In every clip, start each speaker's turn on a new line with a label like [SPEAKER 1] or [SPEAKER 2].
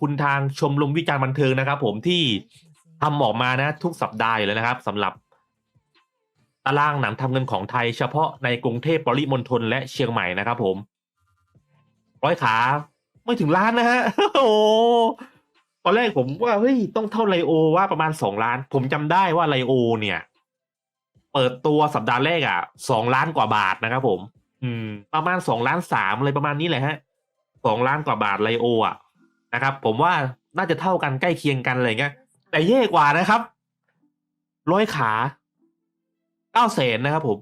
[SPEAKER 1] คุณทางชมรมวิจารณ์บันเทิงนะครับ ผมที่ทำออกมานะ ทุกสัปดาห์เลยนะครับสำหรับตารางหนังทำเงินของไทย เฉพาะในกรุงเทพปริมณฑลและเชียงใหม่นะครับ ผม ร้อยขาไม่ถึงล้านนะฮะโอ้ตอนแรกผมว่าเฮ้ยต้องเท่าไลโอว่าประมาณสองล้าน ผมจำได้ว่าไลโอ เนี่ย เปิดตัวสัปดาห์แรกอะสองล้านกว่าบาทนะครับ ผม อืม ประมาณสองล้านสามอะไรประมาณนี้แหละฮะสองล้านกว่าบาทไลโอ อะ นะครับ ผมว่าน่าจะเท่ากันใกล้เคียงกันอะไรเงี้ย แต่เย่กว่านะครับร้อยขาเก้าแสนนะครับ ผม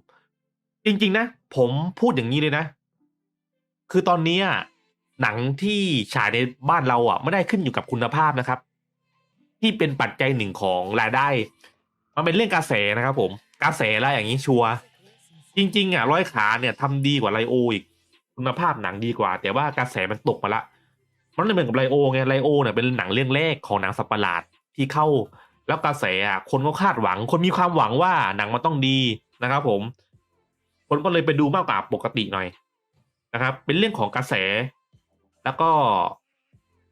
[SPEAKER 1] จริง ๆ นะ ผมพูดอย่างนี้เลยนะ คือตอนนี้หนังที่ฉายในบ้านเราอะ ไม่ได้ขึ้นอยู่กับคุณภาพนะครับ ที่เป็นปัจจัยหนึ่งของรายได้ มันเป็นเรื่องกระแสนะครับ ผมกระแสแล้วอย่างนี้ชัวร์จริง ๆ อะ ร้อยขาเนี่ยทำดีกว่าไลโออีก คุณภาพหนังดีกว่า แต่ว่ากระแสมันตกมาละ มันไม่เหมือนกับไลโอไงไลโอเนี่ยเป็นหนังเรื่องแรกของหนังสัตว์ประหลาดที่เข้าแล้วกระแสอะคนก็คาดหวัง คนมีความหวังว่าหนังมันต้องดีนะครับ ผม คนก็เลยไปดูมากกว่าปกติหน่อยนะครับ เป็นเรื่องของกระแส แล้วก็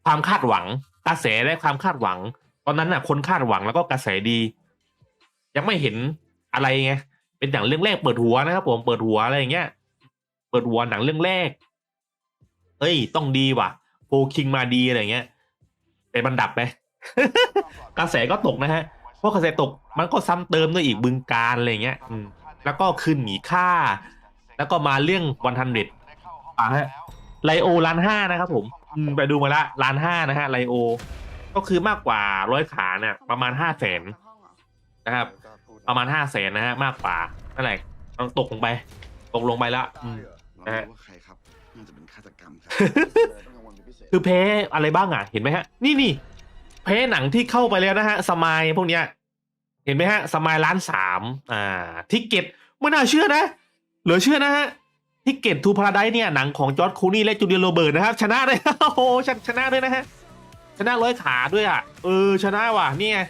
[SPEAKER 1] ความคาดหวัง กระแสและความคาดหวัง ตอนนั้นน่ะ คนคาดหวังแล้วก็กระแสดี ยังไม่เห็นอะไรไงเป็นหนังเรื่องแรกเปิดหัวนะครับ ผมเปิดหัวอะไรอย่างเงี้ย เปิดหัวหนังเรื่องแรก เอ้ย ต้องดีว่ะ โฟคิงมาดีอะไรอย่างเงี้ยเป็นบันดับไปกระแสก็ตกนะฮะเพราะกระแสตกมันก็ซ้ำเติมด้วยอีกบึงการอะไรอย่างเงี้ยอืมแล้วก็คืนหนีค่า แล้วก็มาเรื่องวันทันเด็ดอะฮะไลโอล้านห้านะครับผมอืมไปดูมาละล้านห้านะฮะไลโอ ก็คือมากกว่าร้อยขาเนี่ยประมาณห้าแสนนะครับประมาณห้าแสนนะฮะมากกว่านั่นแหละต้องตกลงไป ตกลงไปละอืม
[SPEAKER 2] เร ครครับน่าจะเป็นฆาตกรรมครับ
[SPEAKER 1] คือแพ้อะไรบ้างอะ เห็นไหมฮะ นี่นี่แพ้หนังที่เข้าไปแล้วนะฮะ สมายพวกเนี้ย เห็นไหมฮะ สมายล้านสามอ่า ทิกเก็ตไม่น่าเชื่อนะ เหลือเชื่อนะฮะ ทิกเก็ตทูพาราไดเนี่ยหนังของจอร์ดคูนี่และจูเลียโรเบิร์ตนะครับ ชนะเลยโอ้โหชชนะด้วยนะฮะ ชนะร้อยขาด้วยอะ เออ ชนะว่ะนี่ไง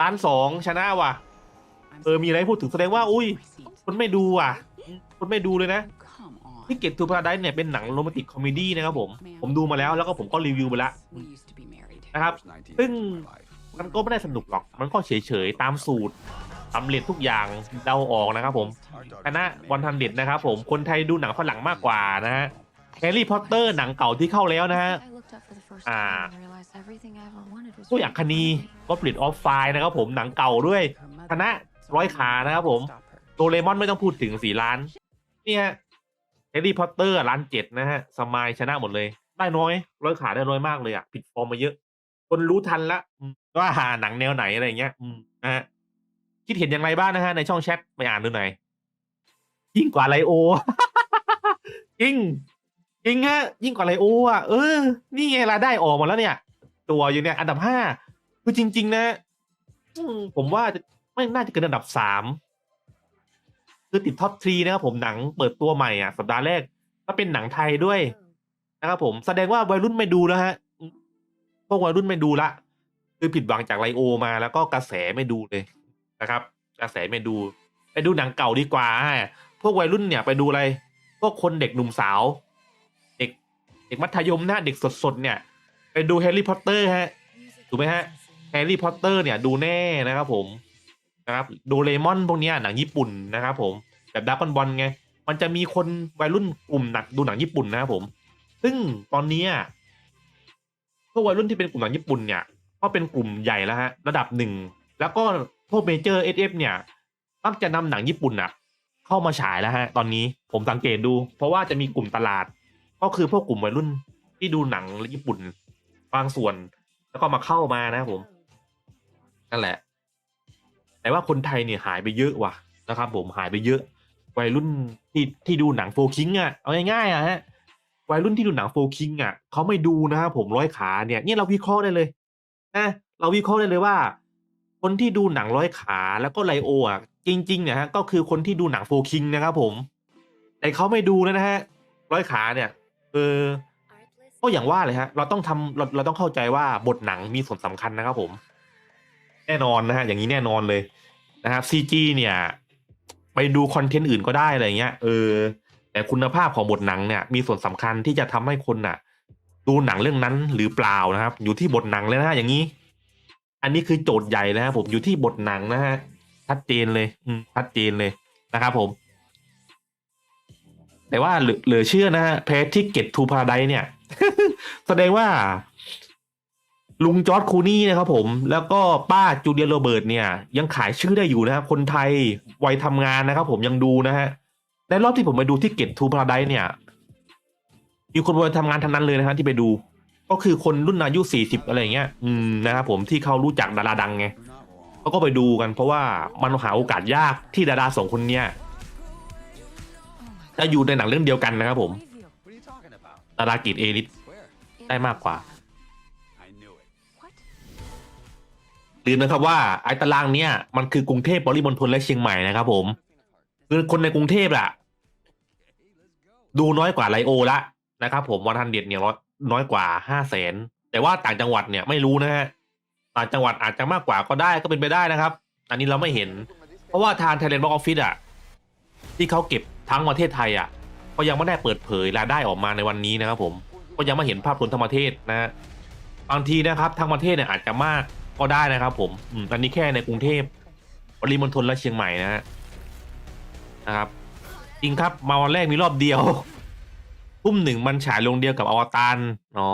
[SPEAKER 1] ล้านสองชนะว่ะ เออ มีอะไรพูดถึงแสดงว่า อุ้ย คนไม่ดูอะ คนไม่ดูเลยนะ ทิกเก็ตทูพาราไดเนี่ยเป็นหนังโรแมนติกคอมเมดี้นะครับผม ผมดูมาแล้วแล้วก็ผมก็รีวิวไปแล้วนะครับ ซึ่งมันก็ไม่ได้สนุกหรอก มันก็เฉยๆ ตามสูตรสำเร็จทุกอย่างเดาออกนะครับผมคณะวันทันเด็ดนะครับผมคนไทยดูหนังฝรั่งมากกว่านะฮะแฮร์รี่พอตเตอร์หนังเก่าที่เข้าแล้วนะฮะอ่าผู้อยากคณีก็ปลิดออฟไฟนะครับผมหนังเก่าด้วยคณะร้อยขานะครับผมโดเรมอนไม่ต้องพูดถึงสี่ล้าน เนี่ย แฮร์รี่พอตเตอร์ล้านเจ็ดนะฮะ สมายชนะหมดเลย ได้น้อยร้อยขาได้น้อยมากเลยอะ ผิดฟอร์มมาเยอะ คนรู้ทันละว่าหาหนังแนวไหนอะไรเงี้ยนะฮะ คิดเห็นอย่างไรบ้างนะฮะ ในช่องแชทไปอ่านดูหน่อยยิ่งกว่าไลโอจริงจริงฮะ ยิ่งกว่าไลโออะเออ นี่ไงรายได้ออกมาแล้วเนี่ย ตัวอยู่เนี่ย อันดับห้าคือจริง ๆ นะผมว่าไม่น่าจะเกินอันดับสาม คือติดท็อปทรีนะครับผมหนังเปิดตัวใหม่อะสัปดาห์แรกก็เป็นหนังไทยด้วยนะครับผมแสดงว่าวัยรุ่นไม่ดูแล้วฮะอืมพวกวัยรุ่นไม่ดูละคือผิดหวังจากไลโอมาแล้วก็กระแสไม่ดูเลยนะครับ กระแสไม่ดู ไปดูหนังเก่าดีกว่าฮะพวกวัยรุ่นเนี่ยไปดูอะไร พวกคนเด็กหนุ่มสาว เด็กเด็กมัธยมนะเด็กสดๆเนี่ย ไปดูแฮร์รี่พอตเตอร์ฮะถูกไหมฮะแฮร์รี่พอตเตอร์เนี่ยดูแน่นะครับผม นะครับโดเรมอนพวกนี้หนังญี่ปุ่นนะครับผมแบบดับกันบอลไง มันจะมีคนวัยรุ่นกลุ่มหนักดูหนังญี่ปุ่นนะครับผม ซึ่งตอนนี้พวกวัยรุ่นที่เป็นกลุ่มหนังญี่ปุ่นเนี่ย ก็เป็นกลุ่มใหญ่แล้วฮะระดับหนึ่ง แล้วก็พวกเมเจอร์เอฟเนี่ยมักจะนำหนังญี่ปุ่นอะเข้ามาฉายแล้วฮะ ตอนนี้ผมสังเกตดู เพราะว่าจะมีกลุ่มตลาด ก็คือพวกกลุ่มวัยรุ่นที่ดูหนังญี่ปุ่นบางส่วน แล้วก็มาเข้ามานะครับผมนั่นแหละ แต่ว่าคนไทยเนี่ยหายไปเยอะว่ะนะครับ ผมหายไปเยอะ วัยรุ่นที่ที่ดูหนังโฟคิงอะเอาง่ายๆอะฮะวัยรุ่นที่ดูหนังโฟคิงอะเขาไม่ดูนะครับผมร้อยขาเนี่ยนี่เราวิเคราะห์ได้เลยนะเราวิเคราะห์ได้เลยว่า คนที่ดูหนังร้อยขาแล้วก็ไลโออะจริงๆเนี่ยฮะก็คือคนที่ดูหนังโฟคิงนะครับผม แต่เขาไม่ดูแล้วนะฮะร้อยขาเนี่ยเออก็อย่างว่าเลยฮะ เราต้องทำเราเราต้องเข้าใจว่าบทหนังมีส่วนสำคัญนะครับผม แน่นอนนะฮะอย่างนี้แน่นอนเลยนะครับซีจีเนี่ย ไปดูคอนเทนต์อื่นก็ได้อะไรเงี้ยเออแต่คุณภาพของบทหนังเนี่ยมีส่วนสำคัญที่จะทำให้คนน่ะ ดูหนังเรื่องนั้นหรือเปล่านะครับ อยู่ที่บทหนังเลยนะฮะอย่างนี้ อันนี้คือโจทย์ใหญ่นะครับผมอยู่ที่บทหนังนะฮะชัดเจนเลย อืมชัดเจนเลยนะครับผม แต่ว่าเหลือเชื่อนะฮะแพ้ที่เก็ตทูพาราไดเนี่ย แสดงว่า ลุงจอร์ดคูนี่นะครับผม แล้วก็ป้าจูเลียโรเบิร์ตเนี่ย ยังขายชื่อได้อยู่นะครับ คนไทยวัยทำงานนะครับผมยังดูนะฮะในรอบที่ผมไปดูที่เก็ตทูพาราไดเนี่ย มีคนวัยทำงานทั้งนั้นเลยนะฮะที่ไปดู ก็คือคนรุ่นอายุสี่สิบอะไรเงี้ย อืมนะครับผมที่เขารู้จักดาราดังไงเขาก็ไปดูกัน เพราะว่ามันหาโอกาสยากที่ดาราสองคนเนี้ยจะอยู่ในหนังเรื่องเดียวกันนะครับผมดารากิจเอลิท
[SPEAKER 3] Where?
[SPEAKER 1] ได้มากกว่า ลืมนะครับว่าไอ้ตารางเนี้ยมันคือกรุงเทพปริมณฑลและเชียงใหม่นะครับผมคือคนในกรุงเทพอะดูน้อยกว่าไลโอละนะครับผมวันทันเด็ดเนี่ยน้อยกว่าห้าแสนแต่ว่าต่างจังหวัดเนี่ยไม่รู้นะฮะต่างจังหวัดอาจจะมากกว่าก็ได้ก็เป็นไปได้นะครับ อันนี้เราไม่เห็น เพราะว่าทาง Thailand Box Office อะที่เขาเก็บทั้งประเทศไทยอะก็ยังไม่ได้เปิดเผยรายได้ออกมาในวันนี้นะครับผมก็ยังไม่เห็นภาพรวมทั้งประเทศนะฮะบางทีนะครับทั้งประเทศเนี่ยอาจจะมาก ก็ได้นะครับผมอืมอันนี้แค่ในกรุงเทพปริมณฑลและเชียงใหม่นะฮะนะครับ จริงครับมาวันแรกมีรอบเดียว ทุ่มหนึ่งมันฉายลงเดียวกับอวตารอ๋อ